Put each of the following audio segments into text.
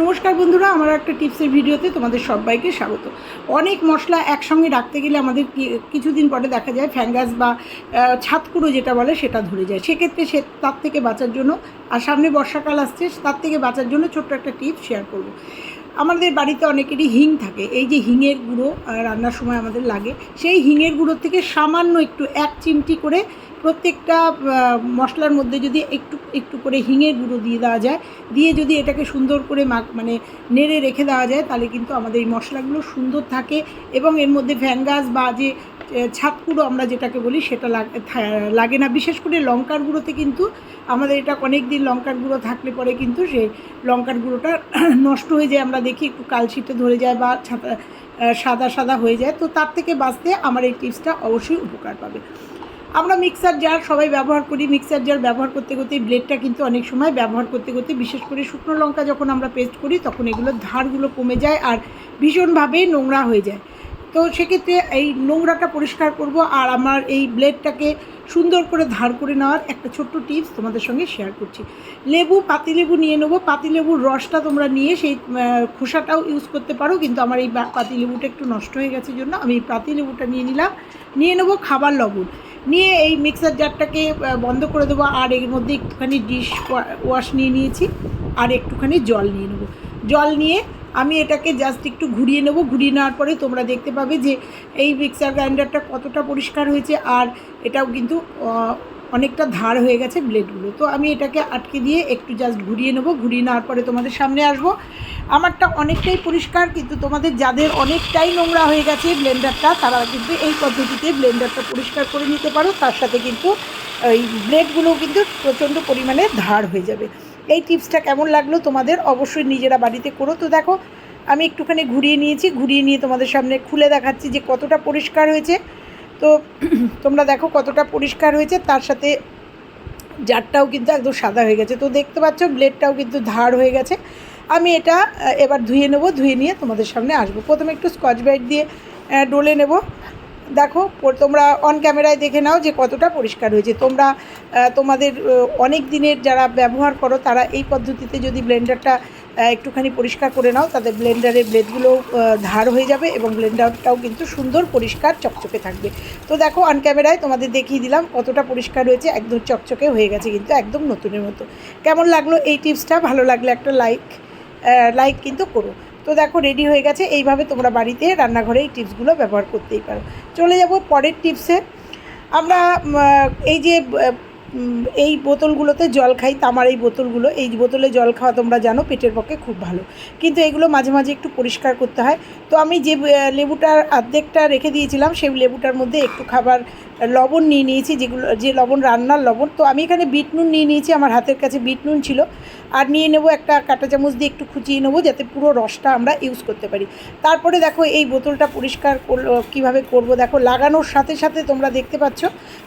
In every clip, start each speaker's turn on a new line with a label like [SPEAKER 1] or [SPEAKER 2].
[SPEAKER 1] নমস্কার বন্ধুরা, আমার একটা টিপসের ভিডিওতে তোমাদের সবাইকে স্বাগত। অনেক মশলা একসঙ্গে রাখতে গেলে আমাদের কিছুদিন পরে দেখা যায় ফ্যাঙ্গাস বা ছাতকুড়ো যেটা বলে সেটা ধরে যায়। সেক্ষেত্রে সে তার থেকে বাঁচার জন্য, আর সামনে বর্ষাকাল আসছে, তার থেকে বাঁচার জন্য ছোট্ট একটা টিপস শেয়ার করব। আমাদের বাড়িতে অনেকেরই হিং থাকে। এই যে হিঙের গুঁড়ো রান্নার সময় আমাদের লাগে। সেই হিঙের গুঁড়ো থেকে সামান্য একটু এক চিমটি করে প্রত্যেকটা মশলার মধ্যে যদি একটু একটু করে হিঙের গুঁড়ো দিয়ে দেওয়া যায়, দিয়ে যদি এটাকে সুন্দর করে মানে নেড়ে রেখে দেওয়া যায়, তাহলে কিন্তু আমাদের এই মশলাগুলো সুন্দর থাকে এবং এর মধ্যে ভ্যাঙ্গাস বা যে আহ, ছাতকুড়ো আমরা যেটাকে বলি সেটা লাগে না। বিশেষ করে লঙ্কার গুঁড়োতে কিন্তু আমাদের এটা অনেক দিন লঙ্কার গুঁড়ো থাকলে পরে কিন্তু সেই লঙ্কার গুঁড়োটা নষ্ট হয়ে যায়। আমরা দেখি একটু কালশিটে ধরে যায় বা সাদা সাদা হয়ে যায়। তো তার থেকে বাঁচতে আমার এই টিপসটা অবশ্যই উপকার পাবে। আমরা মিক্সার জার সবাই ব্যবহার করি। মিক্সার জার ব্যবহার করতে করতে ব্লেডটা কিন্তু অনেক সময় ব্যবহার করতে করতে বিশেষ করে শুকনো লঙ্কা যখন আমরা পেস্ট করি তখন এগুলোর ধারগুলো কমে যায় আর ভীষণভাবে নোংরা হয়ে যায়। তো সেক্ষেত্রে এই নোংরাটা পরিষ্কার করব আর আমার এই ব্লেডটাকে সুন্দর করে ধার করে নেওয়ার একটা ছোট্ট টিপস তোমাদের সঙ্গে শেয়ার করছি। লেবু, পাতিলেবু নিয়ে নেব। পাতিলেবুর রসটা তোমরা নিয়ে সেই খোসাটাও ইউজ করতে পারো। কিন্তু আমার এই পাতিলেবুটা একটু নষ্ট হয়ে গেছে জন্য আমি এই পাতিলেবুটা নিয়ে নিলাম। নিয়ে নেব খাবার লবণ। নিয়ে এই মিক্সার জারটাকে বন্ধ করে দেবো আর এর মধ্যে একটুখানি ডিশ ওয়াশ নিয়ে নিয়েছি। আর একটুখানি জল নিয়ে নেব। জল নিয়ে আমি এটাকে জাস্ট একটু ঘুরিয়ে নেব। ঘুরিয়ে নেওয়ার পরে তোমরা দেখতে পাবে যে এই মিক্সার গ্রাইন্ডারটা কতটা পরিষ্কার হয়েছে আর এটাও কিন্তু অনেকটা ধার হয়ে গেছে ব্লেডগুলো তো আমি এটাকে আটকে দিয়ে একটু জাস্ট ঘুরিয়ে নেব। ঘুরিয়ে নেওয়ার পরে তোমাদের সামনে আসব। আমারটা অনেকটাই পরিষ্কার, কিন্তু তোমাদের যাদের অনেকটাই নোংরা হয়ে গেছে ব্লেন্ডারটা তারা কিন্তু এই পদ্ধতিতে ব্লেন্ডারটা পরিষ্কার করে নিতে পারো। তার সাথে কিন্তু এই ব্লেডগুলোও কিন্তু প্রচণ্ড পরিমাণে ধার হয়ে যাবে। এই টিপসটা কেমন লাগল তোমাদের অবশ্যই নিজেরা বাড়িতে করো। তো দেখো, আমি একটুখানি ঘুরিয়ে নিয়েছি, ঘুরিয়ে নিয়ে তোমাদের সামনে খুলে দেখাচ্ছি যে কতটা পরিষ্কার হয়েছে। তো তোমরা দেখো কতটা পরিষ্কার হয়েছে, তার সাথে জারটাও কিন্তু একদম সাদা হয়ে গেছে। তো দেখতে পাচ্ছ, ব্লেডটাও কিন্তু ধার হয়ে গেছে। আমি এটা এবার ধুয়ে নেব, ধুয়ে নিয়ে তোমাদের সামনে আসব। প্রথমে একটু স্কচ ব্রাইট দিয়ে ডলে নেব। দেখো তোমরা অন ক্যামেরায় দেখে নাও যে কতটা পরিষ্কার হয়েছে। তোমরা তোমাদের অনেক দিনের যারা ব্যবহার করো, তারা এই পদ্ধতিতে যদি ব্লেন্ডারটা একটুখানি পরিষ্কার করে নাও, তাদের ব্লেন্ডারের ব্লেডগুলো ধার হয়ে যাবে এবং ব্লেন্ডারটাও কিন্তু সুন্দর পরিষ্কার চকচকে থাকবে। তো দেখো অন ক্যামেরায় তোমাদের দেখিয়ে দিলাম কতটা পরিষ্কার হয়েছে, একদম চকচকে হয়ে গেছে কিন্তু একদম নতুনের মতো। কেমন লাগল এই টিপসটা ভালো লাগলে একটা লাইক লাইক কিন্তু করো। তো দেখো রেডি হয়ে গেছে। এইভাবে তোমরা বাড়িতে রান্নাঘরে এই টিপসগুলো ব্যবহার করতেই পারো। চলে যাব পরের টিপসে। আমরা এই যে এই বোতলগুলোতে জল খাই, তামার এই বোতলগুলো, এই বোতলে জল খাওয়া তোমরা জানো, পেটের পক্ষে খুব ভালো। কিন্তু এগুলো মাঝে মাঝে একটু পরিষ্কার করতে হয়। তো আমি যে লেবুটার অর্ধেকটা রেখে দিয়েছিলাম, সেই লেবুটার মধ্যে একটু খাবার লবণ নিয়ে নিয়েছি, যেগুলো, যে লবণ, রান্নার লবণ। তো আমি এখানে বিট নুন নিয়ে নিয়েছি, আমার হাতের কাছে বিট নুন ছিল। আর নিয়ে নেব একটা কাঁটা চামচ দিয়ে একটু খুঁচিয়ে নেব, যাতে পুরো রসটা আমরা ইউজ করতে পারি। তারপরে দেখো, এই বোতলটা পরিষ্কার করল কীভাবে করব? দেখো, লাগানোর সাথে সাথে তোমরা দেখতে পাচ্ছ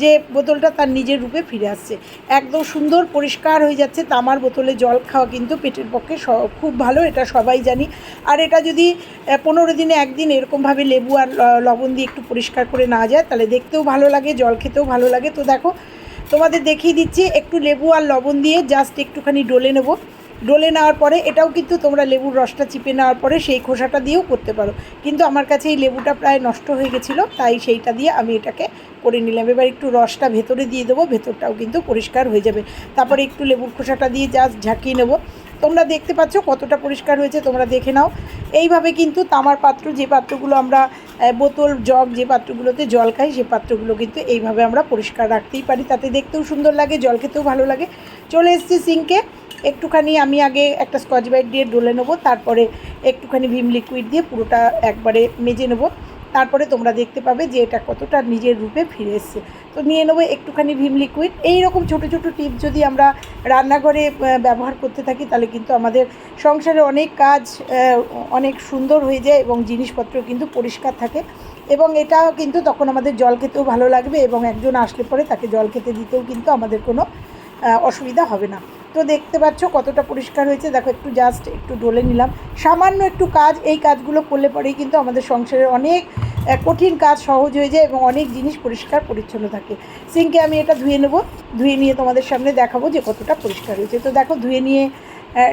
[SPEAKER 1] যে বোতলটা তার নিজের রূপে ফিরে আসছে। একদম সুন্দর পরিষ্কার হয়ে যাচ্ছে, তামার বোতলে জল খাওয়া কিন্তু পেটের পক্ষে খুব ভালো, এটা সবাই জানি। আর এটা যদি পনেরো দিনে একদিন এরকমভাবে লেবু আর লবণ দিয়ে একটু পরিষ্কার করে না যায়, তাহলে দেখতেও ভালো লাগে জল খেতেও ভালো লাগে। তো দেখো, তোমাদের দেখিয়ে দিচ্ছি একটু লেবু আর লবণ দিয়ে জাস্ট একটুখানি ডলে নেব। ডলে নেওয়ার পরে এটাও কিন্তু তোমরা লেবুর রসটা চিপে নেওয়ার পরে সেই খোসাটা দিয়েও করতে পারো। কিন্তু আমার কাছে এই লেবুটা প্রায় নষ্ট হয়ে গেছিল, তাই সেইটা দিয়ে আমি এটাকে করে নিলাম। এবার একটু রসটা ভেতরে দিয়ে দেবো, ভেতরটাও কিন্তু পরিষ্কার হয়ে যাবে। তারপরে একটু লেবুর খোসাটা দিয়ে জাস্ট ঝাঁকিয়ে নেব। তোমরা দেখতে পাচ্ছ কতটা পরিষ্কার হয়েছে, তোমরা দেখে নাও। এইভাবে কিন্তু তামার পাত্র, যে পাত্রগুলো আমরা বোতল, জগ, যে পাত্রগুলোতে জল খাই, সে পাত্রগুলো কিন্তু এইভাবে আমরা পরিষ্কার রাখতেই পারি। তাতে দেখতেও সুন্দর লাগে, জল খেতেও ভালো লাগে। চলে এসেছি সিঙ্কে। একটুখানি আমি আগে একটা স্কচ ব্রাইট দিয়ে ডলে নেব, তারপরে একটুখানি ভিম লিকুইড দিয়ে পুরোটা একবারে মেজে নেব। তারপরে তোমরা দেখতে পাবে যে এটা কতটা নিজের রূপে ফিরে এসছে। তো নিয়ে নেব একটুখানি ভিম লিকুইড এই রকম ছোটো ছোটো টিপ যদি আমরা রান্নাঘরে ব্যবহার করতে থাকি, তাহলে কিন্তু আমাদের সংসারে অনেক কাজ অনেক সুন্দর হয়ে যায় এবং জিনিসপত্র কিন্তু পরিষ্কার থাকে। এবং এটাও কিন্তু তখন আমাদের জল খেতেও ভালো লাগবে এবং একজন আসলে পরে তাকে জল খেতে দিতেও কিন্তু আমাদের কোনো অসুবিধা হবে না। তো দেখতে পাচ্ছ, কতটা পরিষ্কার হয়েছে। দেখো, একটু জাস্ট একটু ডলে নিলাম। সামান্য একটু কাজ, এই কাজগুলো করলে পরেই কিন্তু আমাদের সংসারের অনেক কঠিন কাজ সহজ হয়ে যায় এবং অনেক জিনিস পরিষ্কার পরিচ্ছন্ন থাকে। সিঙ্কে আমি এটা ধুয়ে নেব। ধুয়ে নিয়ে তোমাদের সামনে দেখাবো যে কতটা পরিষ্কার হয়েছে। তো দেখো, ধুয়ে নিয়ে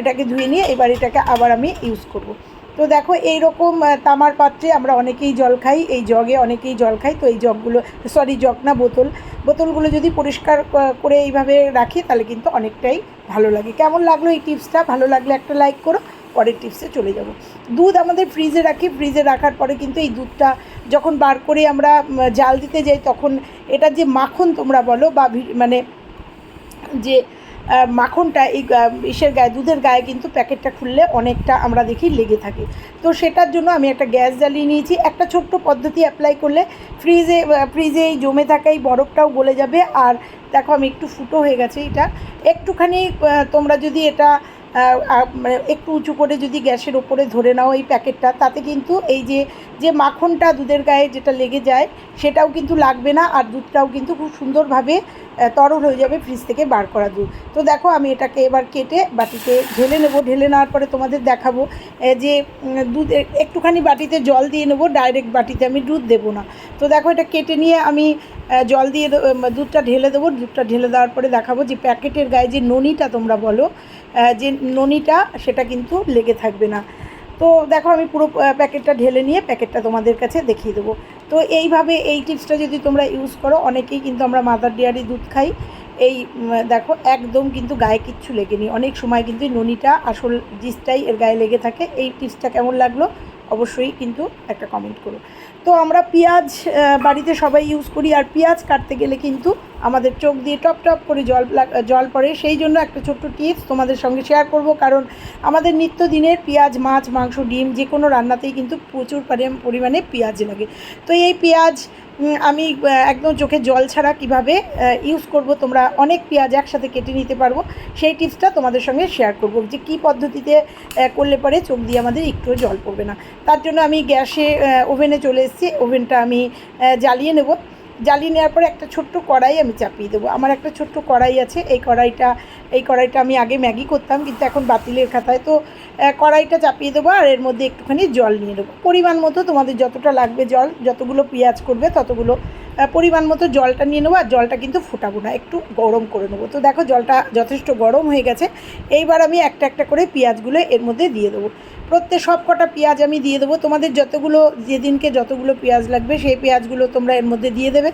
[SPEAKER 1] এটাকে ধুয়ে নিয়ে এবার এটাকে আবার আমি ইউজ করব। তো দেখো এই রকম তামার পাত্রে আমরা অনেকেই জল খাই, এই জগে অনেকেই জল খাই, তো এই জগগুলো সরি জগ না, বোতল। বোতলগুলো যদি পরিষ্কার করে এইভাবে রাখি, তাহলে কিন্তু অনেকটাই ভালো লাগে। কেমন লাগল এই টিপসটা? ভালো লাগলে একটা লাইক করো, পরের টিপসে চলে যাব। দুধ আমাদের ফ্রিজে রাখি ফ্রিজে রাখার পরে কিন্তু এই দুধটা যখন বার করে আমরা জাল দিতে যাই, তখন এটা যে মাখন তোমরা বলো, বা মানে যে মাখনটা এই ইসের গায়ে, দুধের গায়ে কিন্তু প্যাকেটটা খুললে অনেকটা আমরা দেখি লেগে থাকে। তো সেটার জন্য আমি একটা গ্যাস জ্বালিয়ে নিয়েছি। একটা ছোট্ট পদ্ধতি অ্যাপ্লাই করলে ফ্রিজে ফ্রিজে এই জমে থাকা এই বরফটাও গলে যাবে। আর দেখো আমি একটু ফুটো হয়ে গেছে এটা। একটুখানি তোমরা যদি এটা মানে একটু উঁচু করে যদি গ্যাসের ওপরে ধরে নাও এই প্যাকেটটা, তাতে কিন্তু এই যে যে মাখনটা দুধের গায়ে যেটা লেগে যায় সেটাও কিন্তু লাগবে না আর দুধটাও কিন্তু খুব সুন্দরভাবে তরল হয়ে যাবে ফ্রিজ থেকে বার করা দুধ। তো দেখো আমি এটাকে এবার কেটে বাটিতে ঢেলে নেব। ঢেলে নেওয়ার পরে তোমাদের দেখাবো যে দুধ একটুখানি বাটিতে জল দিয়ে নেব ডাইরেক্ট বাটিতে আমি দুধ দেবো না। তো দেখো এটা কেটে নিয়ে আমি জল দিয়ে দুধটা ঢেলে দেবো। দুধটা ঢেলে দেওয়ার পরে দেখাবো যে প্যাকেটের গায়ে যে ননিটা তোমরা বলো যে ননিটা সেটা কিন্তু লেগে থাকবে না। তো দেখো আমি পুরো প্যাকেটটা ঢেলে নিয়ে প্যাকেটটা তোমাদের কাছে দেখিয়ে দেবো। তো এইভাবে এই টিপসটা যদি তোমরা ইউজ করো, অনেকেই কিন্তু আমরা মাদার ডেয়ারি দুধ খাই। এই দেখো, একদম কিন্তু গায়ে কিচ্ছু লেগেনি। অনেক সময় কিন্তু ননিটা আসল জিসটাই এর গায়ে লেগে থাকে। এই টিপসটা কেমন লাগল? অবশ্যই কিন্তু একটা কমেন্ট করো। তো আমরা পেঁয়াজ বাড়িতে সবাই ইউজ করি আর পেঁয়াজ কাটতে গেলে কিন্তু আমাদের চোখ দিয়ে টপ টপ করে জল জল পড়ে। সেই জন্য একটা ছোট্ট টিপস তোমাদের সঙ্গে শেয়ার করব কারণ আমাদের নিত্যদিনের পেঁয়াজ, মাছ, মাংস, ডিম যে কোনো রান্নাতেই কিন্তু প্রচুর পরিমাণে পেঁয়াজ লাগে। তো এই পেঁয়াজ আমি একদম চোখে জল ছাড়া কীভাবে ইউজ করব, তোমরা অনেক পেঁয়াজ একসাথে কেটে নিতে পারব সেই টিপসটা তোমাদের সঙ্গে শেয়ার করব যে কী পদ্ধতিতে করলে পরে চোখ দিয়ে আমাদের একটু জল পড়বে না। তার জন্য আমি গ্যাসে ওভেনে চলে এসেছি। ওভেনটা আমি জ্বালিয়ে নেব। জ্বালিয়ে নেওয়ার পরে একটা ছোট্ট কড়াই আমি চাপিয়ে দেবো। আমার একটা ছোট্ট কড়াই আছে, এই কড়াইটা এই কড়াইটা আমি আগে ম্যাগি করতাম, কিন্তু এখন বাতিলের খাতায়। তো কড়াইটা চাপিয়ে দেবো আর এর মধ্যে একটুখানি জল নিয়ে নেব পরিমাণ মতো তোমাদের যতটা লাগবে জল, যতগুলো পেঁয়াজ করবে ততগুলো পরিমাণ মতো জলটা নিয়ে নেব আর জলটা কিন্তু ফোটাবো না, একটু গরম করে নেব। তো দেখো জলটা যথেষ্ট গরম হয়ে গেছে, এইবার আমি একটা একটা করে পেঁয়াজগুলো এর মধ্যে দিয়ে দেবো। প্রত্যেক সব কটা পেঁয়াজ আমি দিয়ে দেবো। তোমাদের যতগুলো, যেদিনকে যতগুলো পেঁয়াজ লাগবে, সেই পেঁয়াজগুলো তোমরা এর মধ্যে দিয়ে দেবে।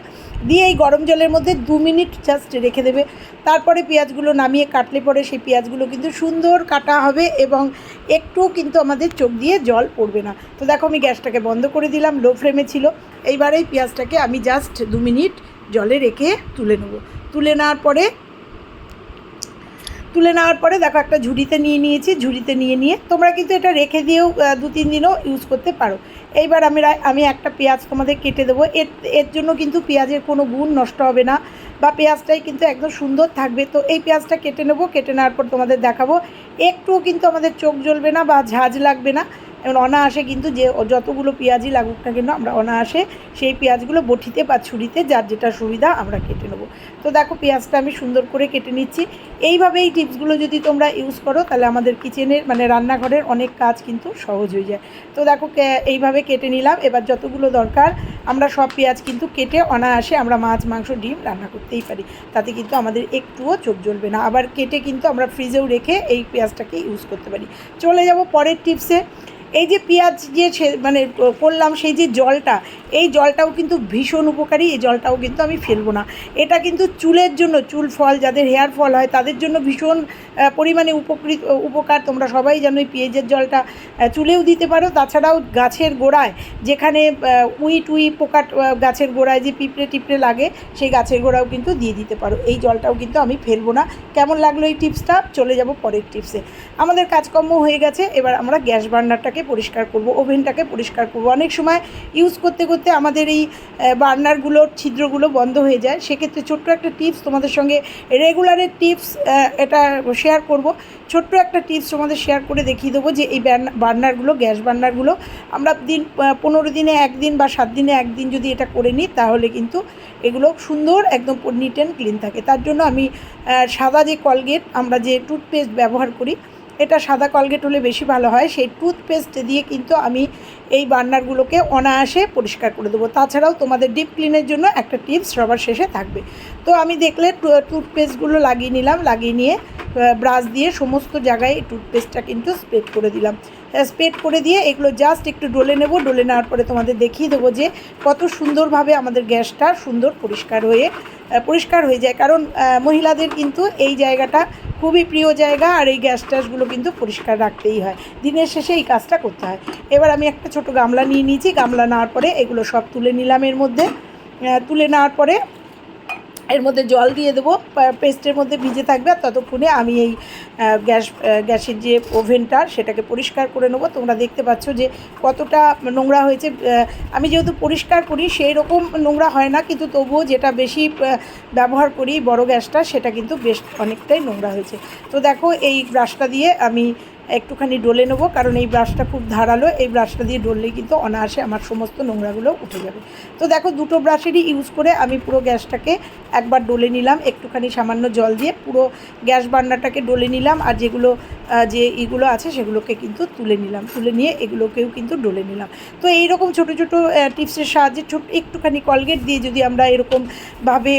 [SPEAKER 1] দিয়ে এই গরম জলের মধ্যে দু মিনিট জাস্ট রেখে দেবে। তারপরে পেঁয়াজগুলো নামিয়ে কাটলে পরে সেই পেঁয়াজগুলো কিন্তু সুন্দর কাটা হবে এবং একটুও কিন্তু আমাদের চোখ দিয়ে জল পড়বে না। তো দেখো আমি গ্যাসটাকে বন্ধ করে দিলাম লো ফ্লেমে ছিল। এইবার এই পেঁয়াজটাকে আমি জাস্ট দু মিনিট জলে রেখে তুলে নেব। তুলে নেওয়ার পরে তুলে নেওয়ার পরে দেখো একটা ঝুড়িতে নিয়ে নিয়েছি, ঝুড়িতে নিয়ে নিয়ে। তোমরা কিন্তু এটা রেখে দিয়েও দু তিন দিনও ইউজ করতে পারো। এইবার আমি আমি একটা পেঁয়াজ তোমাদের কেটে দেবো। এর এর জন্য কিন্তু পেঁয়াজের কোনো গুণ নষ্ট হবে না বা পেঁয়াজটাই কিন্তু একদম সুন্দর থাকবে। তো এই পেঁয়াজটা কেটে নেব, কেটে নেওয়ার পর তোমাদের দেখাবো। একটুও কিন্তু আমাদের চোখ জ্বলবে না বা ঝাঁজ লাগবে না। এবং অনায়াসে কিন্তু যে যতগুলো পেঁয়াজই লাগুক না কেন, আমরা অনায়াসে সেই পেঁয়াজগুলো বটিতে বা ছুরিতে যার যেটা সুবিধা আমরা কেটে নেব। তো দেখো পেঁয়াজটা আমি সুন্দর করে কেটে নিচ্ছি। এইভাবে এই টিপসগুলো যদি তোমরা ইউজ করো, তাহলে আমাদের কিচেনের মানে রান্নাঘরের অনেক কাজ কিন্তু সহজ হয়ে যায়। তো দেখো এইভাবে কেটে নিলাম। এবার যতগুলো দরকার, আমরা সব পেঁয়াজ কিন্তু কেটে অনায়াসে আমরা মাছ, মাংস, ডিম রান্না করতেই পারি। তাতে কিন্তু আমাদের একটুও চোখ জ্বলবে না। আবার কেটে কিন্তু আমরা ফ্রিজেও রেখে এই পেঁয়াজটাকে ইউজ করতে পারি। চলে যাব পরের টিপসে। এই যে পেঁয়াজ যে মানে করলাম সেই যে জলটা, এই জলটাও কিন্তু ভীষণ উপকারী, এই জলটাও কিন্তু আমি ফেলব না। এটা কিন্তু চুলের জন্য, চুল ফল, যাদের হেয়ার ফল হয়, তাদের জন্য ভীষণ পরিমাণে উপকৃত উপকার। তোমরা সবাই জানো এই পেঁয়াজের জলটা চুলেও দিতে পারো, তাছাড়াও গাছের গোড়ায়, যেখানে উই টুই পোকা গাছের গোড়ায় যে পিঁপড়ে টিপড়ে লাগে, সেই গাছের গোড়াও কিন্তু দিয়ে দিতে পারো। এই জলটাও কিন্তু আমি ফেলব না। কেমন লাগল এই টিপসটা? চলে যাব পরের টিপসে। আমাদের কাজকর্ম হয়ে গেছে, এবার আমরা গ্যাস বার্নারটাকে পরিষ্কার করব, ওভেনটাকে পরিষ্কার করব। অনেক সময় ইউজ করতে করতে আমাদের এই বার্নারগুলোর ছিদ্রগুলো বন্ধ হয়ে যায়। সেক্ষেত্রে ছোট্ট একটা টিপস তোমাদের সঙ্গে রেগুলারের টিপস এটা শেয়ার করব। ছোট্ট একটা টিপস তোমাদের শেয়ার করে দেখিয়ে দেবো যে এই বার্নারগুলো, গ্যাস বার্নারগুলো আমরা দিন পনেরো দিনে একদিন বা সাত দিনে একদিন যদি এটা করে নিই, তাহলে কিন্তু এগুলো সুন্দর একদম নিট অ্যান্ড ক্লিন থাকে। তার জন্য আমি সাদা যে কলগেট আমরা যে টুথপেস্ট ব্যবহার করি এটা সাদা কলগেট হলে বেশি ভালো হয়। সেই টুথপেস্ট দিয়ে কিন্তু আমি এই বার্নারগুলোকে অনায়াসে পরিষ্কার করে দেবো। তাছাড়াও তোমাদের ডিপ ক্লিনের জন্য একটা টিপস সবার শেষে থাকবে। তো আমি দেখলে টুথপেস্টগুলো লাগিয়ে নিলাম, লাগিয়ে নিয়ে ব্রাশ দিয়ে সমস্ত জায়গায় টুথপেস্টটা কিন্তু স্প্রেড করে দিলাম। স্প্রেড করে দিয়ে এগুলো জাস্ট একটু ডলে নেব। ডলে নেওয়ার পরে তোমাদের দেখিয়ে দেবো যে কত সুন্দরভাবে আমাদের গ্যাসটা সুন্দর পরিষ্কার হয়ে পরিষ্কার হয়ে যায়। কারণ মহিলাদের কিন্তু এই জায়গাটা খুবই প্রিয় জায়গা আর এই গ্যাস ট্যাসগুলো কিন্তু পরিষ্কার রাখতেই হয়। দিনের শেষে এই কাজটা করতে হয়। এবার আমি একটা ছোট গামলা নিয়ে নিয়েছি। গামলা নেওয়ার পরে এগুলো সব তুলে নিলাম এর মধ্যে। তুলে নেওয়ার পরে এর মধ্যে জল দিয়ে দেবো পেস্টের মধ্যে ভিজে থাকবে, আর ততক্ষণে আমি এই গ্যাস গ্যাসের যে ওভেনটা সেটাকে পরিষ্কার করে নেব। তোমরা দেখতে পাচ্ছ যে কতটা নোংরা হয়েছে আমি যেহেতু পরিষ্কার করি, সেই রকম নোংরা হয় না, কিন্তু তবুও যেটা বেশি ব্যবহার করি বড় গ্যাসটা, সেটা কিন্তু বেশ অনেকটাই নোংরা হয়েছে। তো দেখো, এই ব্রাশটা দিয়ে আমি একটুখানি ডলে নেব, কারণ এই ব্রাশটা খুব ধারালো, এই ব্রাশটা দিয়ে ডললেই কিন্তু অনায়াসে আমার সমস্ত নোংরাগুলো উঠে যাবে। তো দেখো, দুটো ব্রাশেরই ইউজ করে আমি পুরো গ্যাসটাকে একবার ডলে নিলাম, একটুখানি সামান্য জল দিয়ে পুরো গ্যাস বার্নারটাকে ডলে নিলাম, আর যেগুলো যে ইগুলো আছে সেগুলোকে কিন্তু তুলে নিলাম, তুলে নিয়ে এগুলোকেও কিন্তু ডলে নিলাম। তো এইরকম ছোটো ছোটো টিপসের সাহায্যে ছোট, একটুখানি কলগেট দিয়ে যদি আমরা এরকমভাবে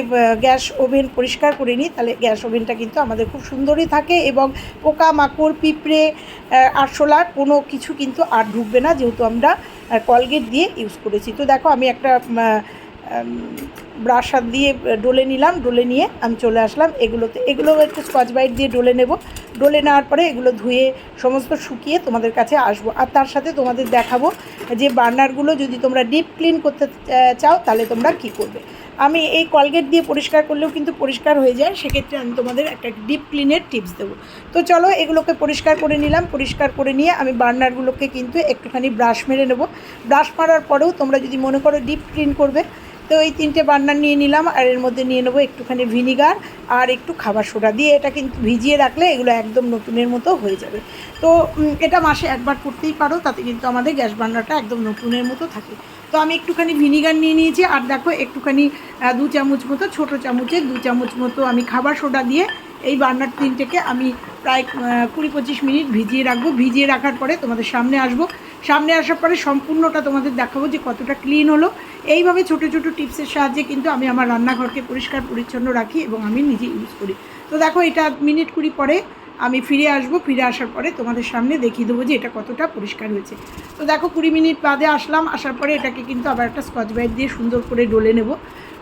[SPEAKER 1] গ্যাস ওভেন পরিষ্কার করে নিই, তাহলে গ্যাস ওভেনটা কিন্তু আমাদের খুব সুন্দরই থাকে এবং পোকা মাকড় পিঁপড়ে আরশোলা কোনো কিছু কিন্তু আর ঢুকবে না, যেহেতু আমরা কলগেট দিয়ে ইউজ করেছি। তো দেখো, আমি একটা ব্রাশ দিয়ে ডলে নিলাম, ডলে নিয়ে আমি চলে আসলাম এগুলোতে। এগুলো একটু স্কচ বাইট দিয়ে ডলে নেব। ডলে নেওয়ার পরে এগুলো ধুয়ে সমস্ত শুকিয়ে তোমাদের কাছে আসব। আর তার সাথে তোমাদের দেখাবো যে বার্নারগুলো যদি তোমরা ডিপ ক্লিন করতে চাও, তাহলে তোমরা কি করবে? আমি এই কলগেট দিয়ে পরিষ্কার করলেও কিন্তু পরিষ্কার হয়ে যায়। সেক্ষেত্রে আমি তোমাদের একটা ডিপ ক্লিনের টিপস দেবো। তো চলো, এগুলোকে পরিষ্কার করে নিলাম। পরিষ্কার করে নিয়ে আমি বার্নারগুলোকে কিন্তু একটুখানি ব্রাশ মেরে নেব। ব্রাশ মারার পরেও তোমরা যদি মনে করো ডিপ ক্লিন করবে তো এই তিনটে বার্নার নিয়ে নিলাম, আর এর মধ্যে নিয়ে নেব একটুখানি ভিনিগার আর একটু খাবার সোডা দিয়ে এটা কিন্তু ভিজিয়ে রাখলে এগুলো একদম নতুনের মতো হয়ে যাবে। তো এটা মাসে একবার করতেই পারো, তাতে কিন্তু আমাদের গ্যাস বার্নারটা একদম নতুনের মতো থাকে। তো আমি একটুখানি ভিনিগার নিয়ে নিয়েছি, আর দেখো একটুখানি দু চামচ মতো, ছোটো চামচে দু চামচ মতো আমি খাবার সোডা দিয়ে এই বার্নার তিনটেকে আমি প্রায় কুড়ি পঁচিশ মিনিট ভিজিয়ে রাখব। ভিজিয়ে রাখার পরে তোমাদের সামনে আসব। সামনে আসার পরে সম্পূর্ণটা তোমাদের দেখাবো যে কতটা ক্লিন হলো। এইভাবে ছোট ছোট টিপসের সাহায্যে কিন্তু আমি আমার রান্নাঘরকে পরিষ্কার, পরিচ্ছন্ন রাখি এবং আমি নিজে ইউজ করি। তো দেখো, এটা মিনিট কুড়ি পরে আমি ফিরে আসব। ফিরে আসার পরে তোমাদের সামনে দেখিয়ে দেবো যে এটা কতটা পরিষ্কার হয়েছে। তো দেখো, কুড়ি মিনিট বাদে আসলাম। আসার পরে এটাকে কিন্তু আবার একটা স্কচ ব্রাইট দিয়ে সুন্দর করে ডলে নেব।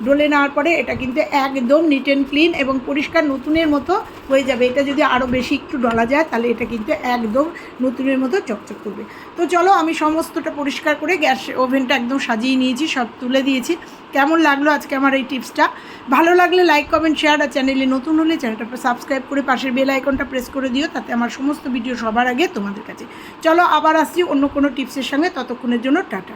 [SPEAKER 1] ডলে নেওয়ার পরে এটা কিন্তু একদম নিট অ্যান্ড ক্লিন এবং পরিষ্কার নতুনের মতো হয়ে যাবে। এটা যদি আরও বেশি একটু ডলা যায়, তাহলে এটা কিন্তু একদম নতুনের মতো চকচক করবে। তো চলো আমি সমস্তটা পরিষ্কার করে গ্যাস ওভেনটা একদম সাজিয়ে নিয়েছি, সব তুলে দিয়েছি। কেমন লাগল আজকে আমার এই টিপসটা? ভালো লাগলে লাইক কমেন্ট শেয়ার আর চ্যানেলে নতুন হলে চ্যানেলটা সাবস্ক্রাইব করে পাশের বেল আইকনটা প্রেস করে দিও, তাতে আমার সমস্ত ভিডিও সবার আগে তোমাদের কাছে। চলো আবার আসছি অন্য কোনো টিপসের সঙ্গে। ততক্ষণের জন্য টাটা।